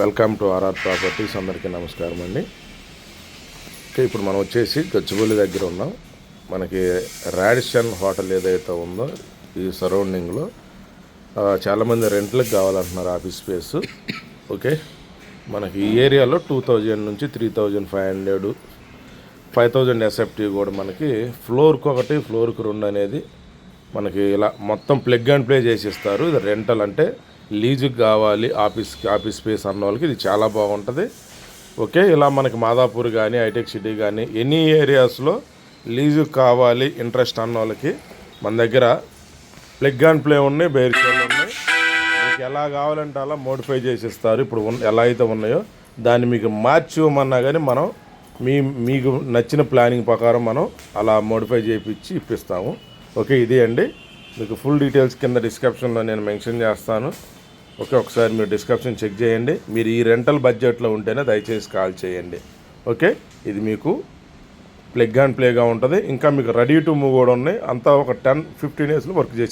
Welcome to RR properties అందరికీ నమస్కారం అండి. ఓకే ఇప్పుడు మనం వచ్చేసి గచ్చిబౌలి దగ్గర ఉన్నాం. మనకి రాడిషన్ హోటల్ ఏదైతే ఉందో ఈ సరౌండింగ్లో చాలామంది రెంట్లకు కావాలంటున్నారు ఆఫీస్ స్పేస్. ఓకే మనకి ఈ ఏరియాలో టూ థౌజండ్ నుంచి three thousand five hundred five thousand SFT కూడా మనకి ఫ్లోర్కి ఒకటి ఫ్లోర్కి రెండు అనేది మనకి ఇలా మొత్తం ప్లగ్ అండ్ ప్లే చేసి ఇస్తారు ఇది రెంటల్ అంటే లీజుకి కావాలి ఆఫీస్కి ఆఫీస్ స్పేస్ అన్న వాళ్ళకి ఇది చాలా బాగుంటుంది. ఓకే ఇలా మనకి మాదాపూర్ కానీ హైటెక్ సిటీ కానీ ఎనీ ఏరియాస్లో లీజుకి కావాలి ఇంట్రెస్ట్ అన్న వాళ్ళకి మన దగ్గర ప్లగ్ అండ్ ప్లే ఉన్నాయి బేర్షాలు ఉన్నాయి. మీకు ఎలా కావాలంటే అలా మోడిఫై చేసి ఇస్తారు ఇప్పుడు ఎలా అయితే ఉన్నాయో దాన్ని మీకు మార్చి ఇవ్వమన్నా కానీ మనం మీ మీకు నచ్చిన ప్లానింగ్ ప్రకారం మనం అలా మోడిఫై చేయించి ఇప్పిస్తాము. ఓకే ఇది అండి. మీకు ఫుల్ డీటెయిల్స్ కింద డిస్క్రిప్షన్లో నేను మెన్షన్ చేస్తాను. ఓకే ఒకసారి మీరు డిస్క్రిప్షన్ చెక్ చేయండి. మీరు ఈ రెంటల్ బడ్జెట్లో ఉంటేనే దయచేసి కాల్ చేయండి. ఓకే ఇది మీకు ప్లగ్ అండ్ ప్లేగా ఉంటుంది. ఇంకా మీకు రెడీ టు మూవ్ కూడా ఉన్నాయి. అంతా ఒక టెన్ ఫిఫ్టీన్ డేస్లో వర్క్ చేసి